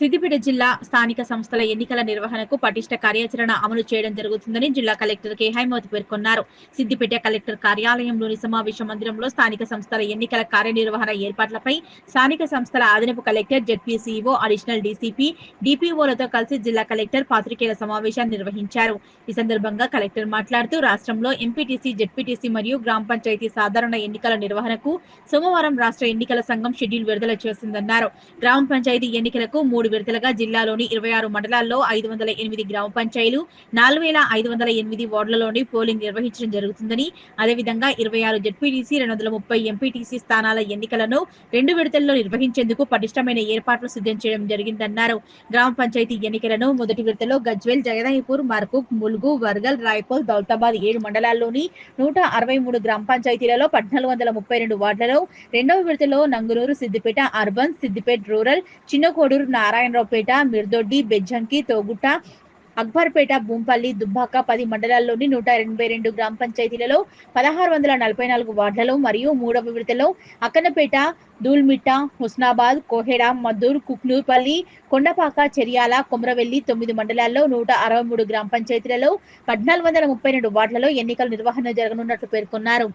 సిద్దిపేట జిల్లా స్థానిక సంస్థల ఎన్నికల నిర్వహణకు పటిష్ట కార్యాచరణ అమలు చేయడం జరుగుతుందని జిల్లా కలెక్టర్ కె హైమవతి పేర్కొన్నారు. సిద్దిపేట కలెక్టర్ కార్యాలయంలోని సమావేశ మందిరంలో స్థానిక సంస్థల ఎన్నికల కార్యనిర్వహణ ఏర్పాట్లపై స్థానిక సంస్థల అదనపు కలెక్టర్ జెడ్పీసీఓ అడిషనల్ డీసీపీ డిపిఓలతో కలిసి జిల్లా కలెక్టర్ పాత్రికేయుల సమావేశాన్ని నిర్వహించారు. ఈ సందర్భంగా కలెక్టర్ మాట్లాడుతూ రాష్ట్రంలో ఎంపీటీసీ జెడ్పీటీసీ మరియు గ్రామ పంచాయతీ సాధారణ ఎన్నికల నిర్వహణకు సోమవారం రాష్ట్ర ఎన్నికల సంఘం షెడ్యూల్ విడుదల చేసిందన్నారు గ్రామ పంచాయతీ ఎన్నికలకు మూడు విడతలుగా జిల్లాలోని ఇరవై ఆరు మండలాల్లో ఐదు వందల ఎనిమిది గ్రామ పంచాయతీలు నాలుగు వేల ఐదు వందల ఎనిమిది వార్డులలోని పోలింగ్ నిర్వహించడం జరుగుతుందని. అదేవిధంగా ఇరవై ఆరు జడ్పీటీసీ రెండు వందల ముప్పై ఎంపీటీసీ స్థానాల ఎన్నికలను రెండు విడతల్లో నిర్వహించేందుకు పటిష్టమైన ఏర్పాట్లు సిద్ధం చేయడం జరిగిందన్నారు. గ్రామ పంచాయతీ ఎన్నికలను మొదటి విడతలో గజ్వేల్ జగదాయిపూర్ మర్కుక్ ములుగు వర్గల్ రాయ్పూర్ దౌలతాబాద్ ఏడు మండలాల్లోని నూట అరవై మూడు గ్రామ పంచాయతీలలో పద్నాలుగు వందల ముప్పై రెండు వార్డులలో రెండవ విడతలో నంగునూరు సిద్దిపేట అర్బన్ సిద్దిపేట రూరల్ చిన్నకోడూరు నారాయణరావుపేట మిర్దొడ్డి బెజ్జంకి తోగుట్ట అక్బర్పేట భూంపల్లి దుబ్బాక పది మండలాల్లోని నూట ఎనభై రెండు గ్రామ పంచాయతీలలో పదహారు వందల నలభై నాలుగు వార్డులలో మరియు మూడవ విడతలో అక్కనపేట దూల్మిట్ట హుస్నాబాద్ కోహెడ మద్దూర్ కుక్నూర్పల్లి కొండపాక చెరియాల కొమరవెల్లి తొమ్మిది మండలాల్లో నూట అరవై మూడు గ్రామ పంచాయతీలలో పద్నాలుగు వందల ముప్పై రెండు వార్డులలో ఎన్నికల నిర్వహణ జరగనున్నట్లు పేర్కొన్నారు.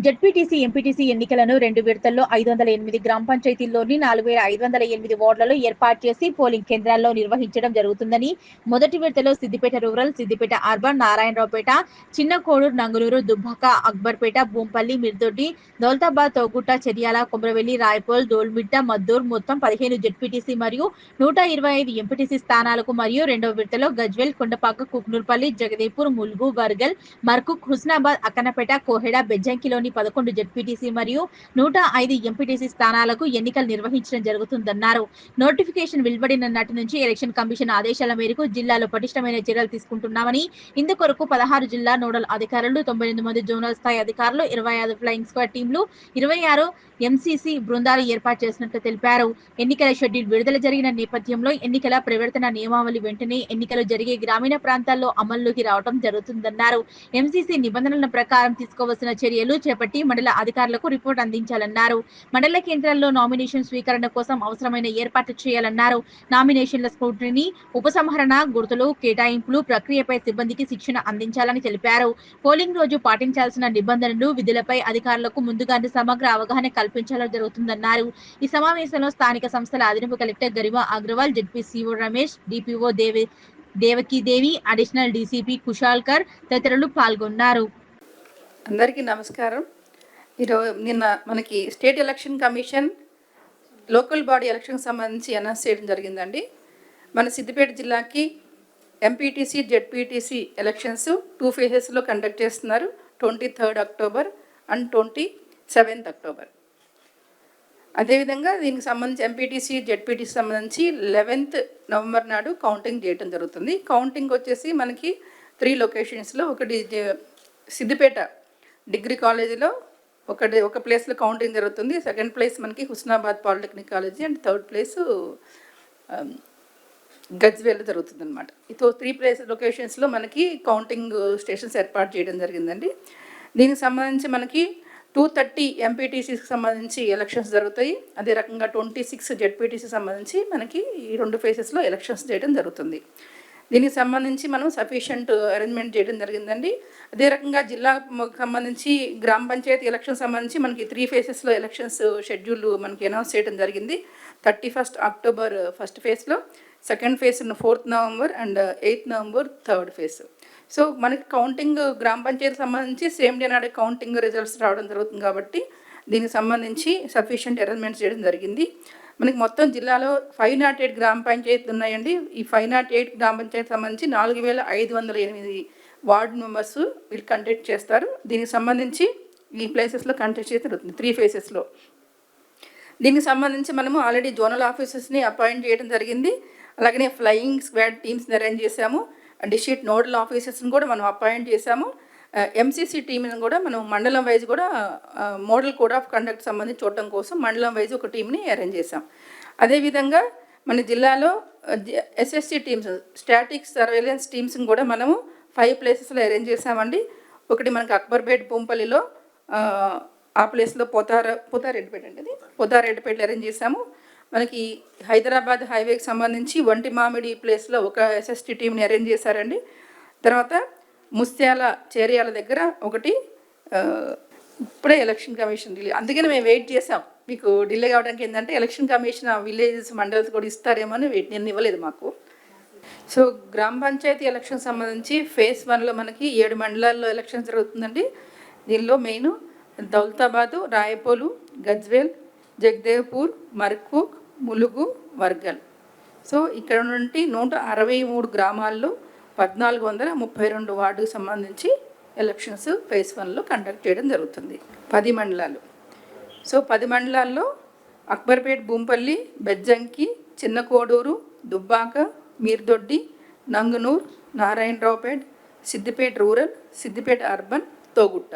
జడ్పీటీసీ ఎంపీటీసీ ఎన్నికలను రెండు విడతల్లో ఐదు వందల ఎనిమిది గ్రామ పంచాయతీల్లోని నాలుగు వేల ఐదు వందల ఎనిమిది వార్డులలో ఏర్పాటు చేసి పోలింగ్ కేంద్రాల్లో నిర్వహించడం జరుగుతుందని మొదటి విడతలో సిద్దిపేట రూరల్ సిద్దిపేట అర్బన్ నారాయణరావుపేట చిన్న కోడూరు నంగునూరు దుబ్బాక అక్బర్పేట భూంపల్లి మిర్దొడ్డి దౌలతాబాద్ తోగుట్ట చెరియాల కుమ్రవెల్లి రాయపోల్ దోల్మిట్ట మద్దూర్ మొత్తం పదిహేను జడ్పీటీసీ మరియు నూట ఇరవై ఐదు ఎంపీటీసీ స్థానాలకు మరియు రెండవ విడతలో గజ్వేల్ కొండపాక కుక్నూర్పల్లి జగదీపూర్ ముల్గు వర్గల్ మర్కుక్ హుస్నాబాద్ అక్కనపేట కోహెడ బెజ్జంకిలోని పదకొండు జడ్పీటీసీ మరియు నూట ఐదు ఎంపీటీసీ స్థానాలకు ఎన్నికలు నిర్వహించడం జరుగుతుందన్నారు. నోటిఫికేషన్ వెలువడిన నాటి నుంచి ఎలక్షన్ కమిషన్ ఆదేశాల మేరకు జిల్లాలో పటిష్టమైన చర్యలు తీసుకుంటున్నామని ఇందుకొరకు పదహారు జిల్లా నోడల్ అధికారులు తొంభై ఎనిమిది మంది జోనల్ స్థాయి అధికారులు ఇరవై ఐదు ఫ్లయింగ్ స్క్వాడ్ టీంలు ఇరవై ఆరు ఎంసీసీ బృందాలు ఏర్పాటు చేసినట్లు తెలిపారు. ఎన్నికల షెడ్యూల్ విడుదల జరిగిన నేపథ్యంలో ఎన్నికల ప్రవర్తన నియమావళి వెంటనే ఎన్నికలు జరిగే గ్రామీణ ప్రాంతాల్లో అమల్లోకి రావడం జరుగుతుందన్నారు. ఎంసీసీ నిబంధనల ప్రకారం తీసుకోవాల్సిన చర్యలు చేపట్టి మండల అధికారులకు రిపోర్ట్ అందించాలన్నారు. మండల కేంద్రాల్లో నామినేషన్ స్వీకరణ కోసం అవసరమైన ఏర్పాట్లు చేయాలన్నారు. నామినేషన్ల స్క్రూటిని ఉపసంహరణ గుర్తులు కేటాయింపులు ప్రక్రియపై సిబ్బందికి శిక్షణ అందించాలని తెలిపారు. పోలింగ్ రోజు పాటించాల్సిన నిబంధనలు విధులపై అధికారులకు ముందుగానే సమగ్ర అవగాహన కల్పించాలని జరుగుతుందన్నారు. ఈ సమావేశంలో స్థానిక సంస్థల అదనపు collector Garima Agarwal CO Ramesh DPO Devi Devaki Devi additional DCP Kushalkar తదితరులు పాల్గొన్నారు. అందరికీ నమస్కారం. ఈరోజు నిన్న మనకి state election commission local body ఎలక్షన్కి సంబంధించి అనౌన్స్ చేయడం జరిగిందండి. మన సిద్దిపేట జిల్లాకి ఎంపీటీసీ జెడ్పీటీసీ ఎలక్షన్స్ టూ ఫేజెస్లో కండక్ట్ చేస్తున్నారు twenty third October and twenty seventh October అదేవిధంగా దీనికి సంబంధించి ఎంపీటీసీ జెడ్పీటీసీ సంబంధించి లెవెన్త్ నవంబర్ నాడు కౌంటింగ్ చేయడం జరుగుతుంది. కౌంటింగ్ వచ్చేసి మనకి త్రీ లొకేషన్స్లో ఒకటి సిద్దిపేట డిగ్రీ కాలేజీలో ఒక ఒక ప్లేస్లో కౌంటింగ్ జరుగుతుంది. సెకండ్ ప్లేస్ మనకి Husnabad polytechnic college and third place Gajwel జరుగుతుంది అనమాట ఇతో త్రీ ప్లేస్ లొకేషన్స్లో మనకి కౌంటింగ్ స్టేషన్స్ ఏర్పాటు చేయడం జరిగిందండి. దీనికి సంబంధించి మనకి టూ థర్టీ ఎంపీటీసీకి సంబంధించి ఎలక్షన్స్ జరుగుతాయి. అదే రకంగా ట్వంటీ సిక్స్ జెడ్పీటీసీ సంబంధించి మనకి ఈ రెండు ఫేసెస్లో ఎలక్షన్స్ చేయడం జరుగుతుంది. దీనికి సంబంధించి మనం సఫిషియంట్ అరేంజ్మెంట్ చేయడం జరిగిందండి. అదే రకంగా జిల్లా సంబంధించి గ్రామ పంచాయతీ ఎలక్షన్ సంబంధించి మనకి త్రీ ఫేసెస్లో ఎలక్షన్స్ షెడ్యూల్ మనకి అనౌన్స్ చేయడం జరిగింది. థర్టీ ఫస్ట్ అక్టోబర్ ఫస్ట్ ఫేజ్లో second phase fourth November and eighth November third phase so మనకి కౌంటింగ్ గ్రామ పంచాయతీ సంబంధించి సేమ్ డే నాడే కౌంటింగ్ రిజల్ట్స్ రావడం జరుగుతుంది కాబట్టి దీనికి సంబంధించి సఫిషియంట్ అరేంజ్మెంట్స్ చేయడం జరిగింది. మనకి మొత్తం జిల్లాలో ఫైవ్ నాట్ ఎయిట్ గ్రామ పంచాయతీలు ఉన్నాయండి. ఈ ఫైవ్ నాట్ ఎయిట్ గ్రామ పంచాయతీ సంబంధించి నాలుగు వేల ఐదు వందల ఎనిమిది వార్డు మెంబర్స్ వీళ్ళు కండక్ట్ చేస్తారు. దీనికి సంబంధించి ఈ ప్లేసెస్లో కండక్ట్ చేసి జరుగుతుంది త్రీ ఫేసెస్లో దీనికి సంబంధించి మనము ఆల్రెడీ జోనల్ ఆఫీసర్స్ని అపాయింట్ చేయడం జరిగింది. అలాగనే ఫ్లయింగ్ స్క్వాడ్ టీమ్స్ని అరేంజ్ చేశాము. డిస్ట్రిక్ట్ నోడల్ ఆఫీసర్స్ని కూడా మనం అపాయింట్ చేశాము. ఎంసీసీ టీంని కూడా మనం మండలం వైజ్ కూడా మోడల్ కోడ్ ఆఫ్ కండక్ట్ సంబంధించి చూడటం కోసం మండలం వైజ్ ఒక టీంని అరేంజ్ చేశాం. అదేవిధంగా మన జిల్లాలో ఎస్ఎస్సి టీమ్స్ స్టాటిక్ సర్వేలెన్స్ టీమ్స్ని కూడా మనము ఫైవ్ ప్లేసెస్లో అరేంజ్ చేసామండి ఒకటి మనకి అక్బర్పేట్ పూంపల్లిలో ఆ, ప్లేస్లో పోతార పోతారెడ్డిపేట అండి అది. పోతారెడ్డిపేటలో అరేంజ్ చేసాము మనకి హైదరాబాద్ హైవేకి సంబంధించి వంటి మామిడి ప్లేస్లో ఒక ఎస్ఎస్టీ టీంని అరేంజ్ చేశారండి. తర్వాత ముస్త్యాల చేరియాల దగ్గర ఒకటి ఇప్పుడే ఎలక్షన్ కమిషన్ రిలీజ్ అందుకని మేము వెయిట్ చేసాం మీకు డిలే కావడానికి ఏంటంటే ఎలక్షన్ కమిషన్ ఆ విలేజెస్ మండల్స్ కూడా ఇస్తారేమో అని వెయిట్ నేను ఇవ్వలేదు మాకు. సో గ్రామ పంచాయతీ ఎలక్షన్ సంబంధించి ఫేస్ వన్లో మనకి ఏడు మండలాల్లో ఎలక్షన్ జరుగుతుందండి. దీనిలో మెయిన్ దౌలతాబాదు రాయపోలు గజ్వేల్ జగదేవ్పూర్ మర్కూక్ ములుగు వర్గల్. సో ఇక్కడ నుండి నూట అరవై మూడు గ్రామాల్లో పద్నాలుగు వందల ముప్పై రెండు వార్డుకు సంబంధించి ఎలక్షన్స్ ఫేజ్ వన్లో కండక్ట్ చేయడం జరుగుతుంది. పది మండలాలు. సో పది మండలాల్లో అక్బర్పేట్ భూంపల్లి బెజ్జంకి చిన్న కోడూరు దుబ్బాక మీర్దొడ్డి నంగునూర్ నారాయణరావుపేట్ సిద్దిపేట రూరల్ సిద్దిపేట అర్బన్ తోగుట్ట.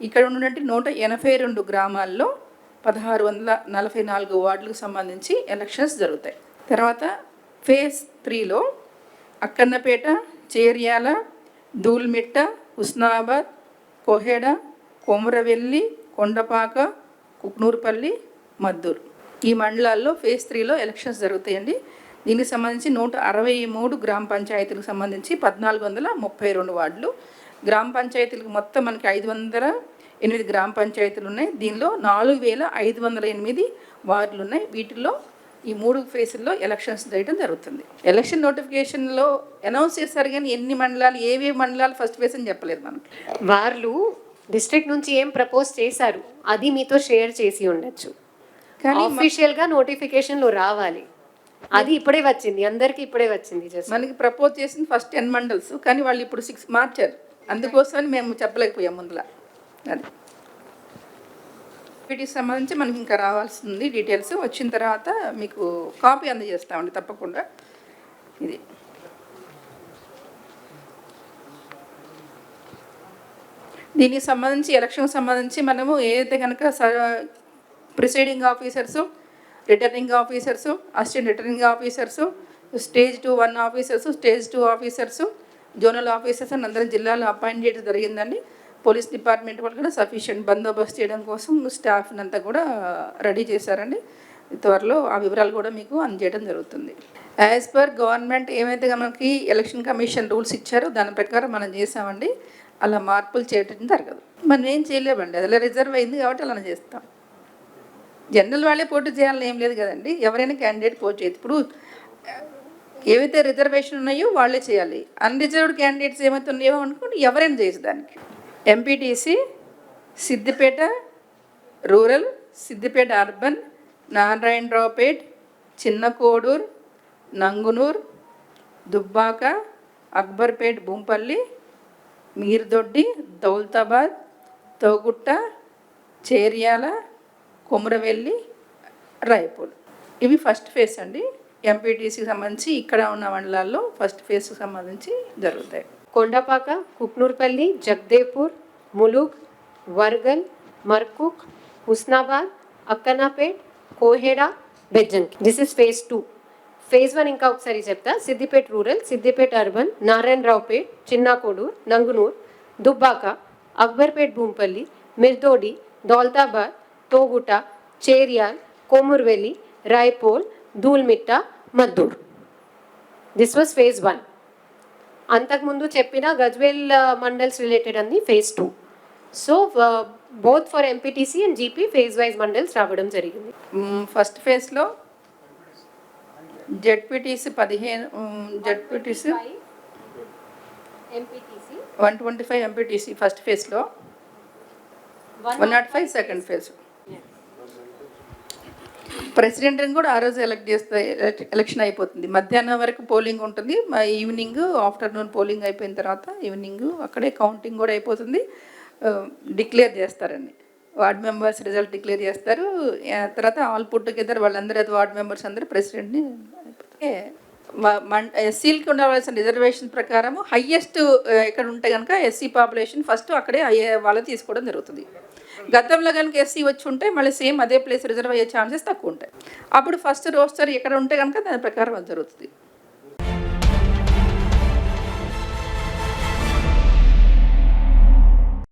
ఇక్కడ ఉన్నటువంటి నూట ఎనభై రెండు గ్రామాల్లో పదహారు వందల నలభై నాలుగు వార్డులకు సంబంధించి ఎలక్షన్స్ జరుగుతాయి. తర్వాత ఫేజ్ త్రీలో అక్కన్నపేట చేర్యాల దూల్మిట్ట హుస్నాబాద్ కోహెడ కొమరవెల్లి కొండపాక కుక్నూరుపల్లి మద్దూరు. ఈ మండలాల్లో ఫేజ్ త్రీలో ఎలక్షన్స్ జరుగుతాయండి. దీనికి సంబంధించి నూట అరవై మూడు గ్రామ పంచాయతీలకు సంబంధించి పద్నాలుగు వందల ముప్పై రెండు వార్డులు. గ్రామ పంచాయతీలకు మొత్తం మనకి ఐదు వందల ఎనిమిది గ్రామ పంచాయతీలు ఉన్నాయి. దీనిలో నాలుగు వేల ఐదు వందల ఎనిమిది వార్డులు ఉన్నాయి. వీటిల్లో ఈ మూడు ఫేజుల్లో ఎలక్షన్స్ చేయడం జరుగుతుంది. ఎలక్షన్ నోటిఫికేషన్లో అనౌన్స్ చేశారు కానీ ఎన్ని మండలాలు ఏవే మండలాలు ఫస్ట్ ఫేజ్ అని చెప్పలేదు మనకి. వాళ్ళు డిస్ట్రిక్ట్ నుంచి ఏం ప్రపోజ్ చేశారు అది మీతో షేర్ చేసి ఉండొచ్చు. కానీ ఆఫీషియల్గా నోటిఫికేషన్లో రావాలి. అది ఇప్పుడే వచ్చింది అందరికి ఇప్పుడే వచ్చింది మనకి ప్రపోజ్ చేసింది ఫస్ట్ టెన్ మండల్స్ కానీ వాళ్ళు ఇప్పుడు సిక్స్ మార్చారు. అందుకోసమని మేము చెప్పలేకపోయాం ముందుల. అది. వీటికి సంబంధించి మనకి ఇంకా రావాల్సింది డీటెయిల్స్ వచ్చిన తర్వాత మీకు కాపీ అందజేస్తామండి తప్పకుండా. ఇది. దీనికి సంబంధించి ఎలక్షన్కి సంబంధించి మనము ఏదైతే కనుక presiding officers returning officers assistant returning officers stage two one officers stage two officers zonal officers అని అందరం జిల్లాలో అపాయింట్ చేయడం జరిగిందండి. పోలీస్ డిపార్ట్మెంట్ వాళ్ళు కూడా సఫిషియెంట్ బందోబస్తు చేయడం కోసం స్టాఫ్ని అంతా కూడా రెడీ చేశారండి. త్వరలో ఆ వివరాలు కూడా మీకు అందజేయడం జరుగుతుంది. యాజ్ పర్ గవర్నమెంట్ ఏమైతే మనకి ఎలక్షన్ కమిషన్ రూల్స్ ఇచ్చారో దాని ప్రకారం మనం చేసామండి. అలా మార్పులు చేయడం జరగదు. మనం ఏం చేయలేమండి. అలా రిజర్వ్ అయింది కాబట్టి అలా చేస్తాం. జనరల్ వాళ్ళే పోటీ చేయాలని ఏం లేదు కదండి. ఎవరైనా క్యాండిడేట్ పోటీ చేయదు ఇప్పుడు ఏవైతే రిజర్వేషన్ ఉన్నాయో వాళ్ళే చేయాలి. అన్రిజర్వ్డ్ క్యాండిడేట్స్ ఏమైతే ఉన్నాయో అనుకోండి ఎవరైనా చేయొచ్చు దానికి. MPTC Siddipet rural Siddipet urban Narayanraopet Chinnakodur Nangunoor Dubbak Akbarpet Bhoompally Mirdoddi Daulatabad Thoguta Cheryal Komuravelli Raipur ఇవి ఫస్ట్ ఫేస్ అండి. ఎంపీటీసీకి సంబంధించి ఇక్కడ ఉన్న మండలాల్లో ఫస్ట్ ఫేజ్కి సంబంధించి జరుగుతాయి. Kondapak Kuknoorpally Jagdevpur Mulug Wargal Markook Husnabad Akkannapet Koheda Bejjanki. This is phase two phase one ఇంకా ఒకసారి చెప్తా. Siddipet rural Siddipet urban Narayanraopet Chinnakodur Nangunoor Dubbak Akbarpet Bhoompally Mirdoddi Daulatabad Thoguta Cheryal Komuravelli Raipole Dhoolmitta Maddur this was phase one అంతకుముందు చెప్పిన Gajwel mandals related అన్ని phase two so both for MPTC and GP phase wise mandals రావడం జరిగింది. First ఫేజ్లో ZPTC పదిహేను ZPTC MPTC one twenty five MPTC first ఫేజ్లో one nought five second phase ప్రెసిడెంట్ని కూడా ఆ రోజు ఎలక్ట్ చేస్తే ఎలక్షన్ అయిపోతుంది. మధ్యాహ్నం వరకు పోలింగ్ ఉంటుంది. ఈవినింగ్ ఆఫ్టర్నూన్ పోలింగ్ అయిపోయిన తర్వాత ఈవినింగ్ అక్కడే కౌంటింగ్ కూడా అయిపోతుంది. డిక్లేర్ చేస్తారండి వార్డ్ మెంబర్స్ రిజల్ట్ డిక్లేర్ చేస్తారు. తర్వాత ఆల్ పుట్ టుగెదర్ వాళ్ళందరూ వార్డ్ మెంబర్స్ అందరూ ప్రెసిడెంట్ని ఎస్సీలకి ఉండవలసిన రిజర్వేషన్ ప్రకారం హయ్యెస్ట్ ఎక్కడ ఉంటే కనుక ఎస్సీ పాపులేషన్ ఫస్ట్ అక్కడే అయ్యే వాళ్ళు తీసుకోవడం జరుగుతుంది. గతంలో కనుక ఎస్సీ వచ్చి ఉంటే మళ్ళీ సేమ్ అదే ప్లేస్ రిజర్వ్ అయ్యే ఛాన్సెస్ తక్కువ ఉంటాయి. అప్పుడు ఫస్ట్ రోస్టర్ ఎక్కడ ఉంటే కనుక దాని ప్రకారం అది జరుగుతుంది.